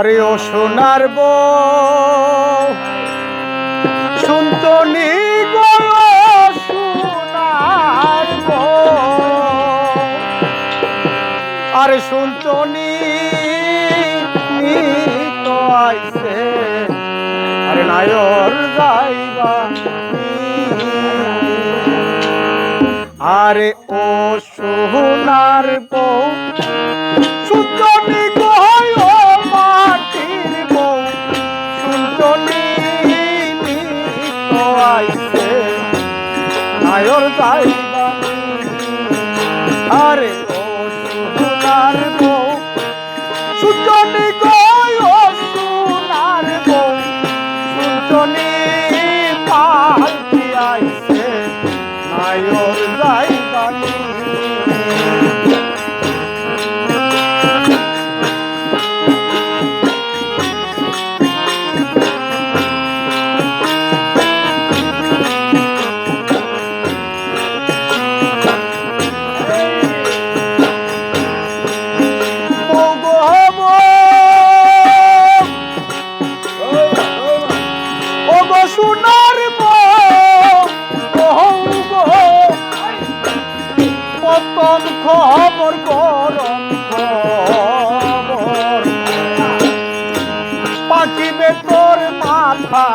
আরে ও সোনার বউ সোনার বউ। আরে শুনতনি তো আরে নায়র যাইবা আরে ও সোনার বউ তো আইছে নায়র যাইবা খবর গরম খবর পাকিবে তোর মাথা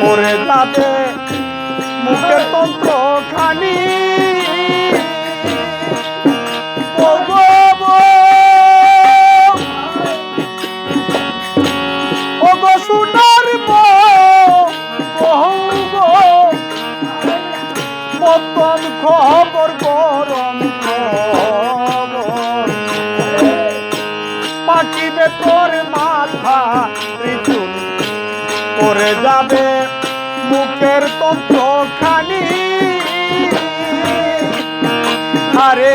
পরে যাবে মুখের তন্ত্র। মতন খবর গরম খবর পাকিবে তোর মাথা ঋতু। পরে যাবে মুখের তন্ত্র খানি আরে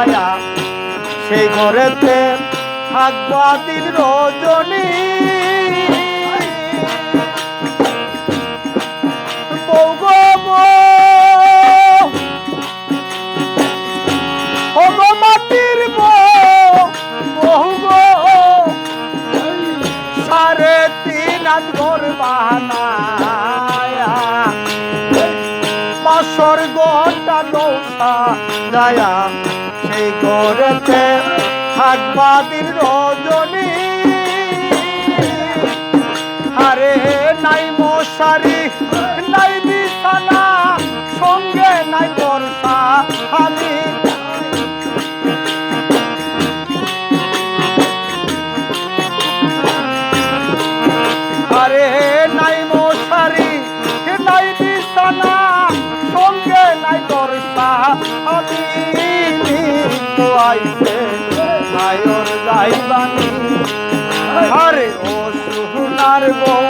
যায়া সেই ঘরেতে থাকবা দিন রজনী। ঘর পাঁচশোর ঘণ্টা দোষা যায়া থাকবা দিন রজনী তো আইছে নায়র যাইবানি আরে ও সোনার বউ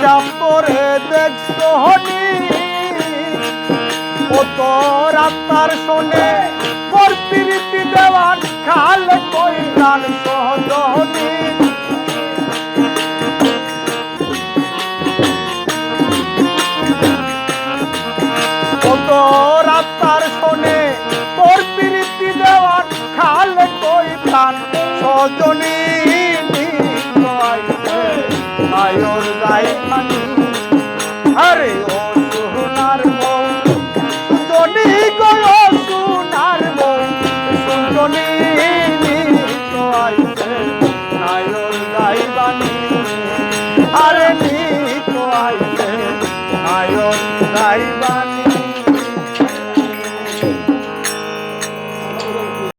হিসাব করে দেখছ হনি? ও তোর আত্মার শোনে দেওয়ান Thank.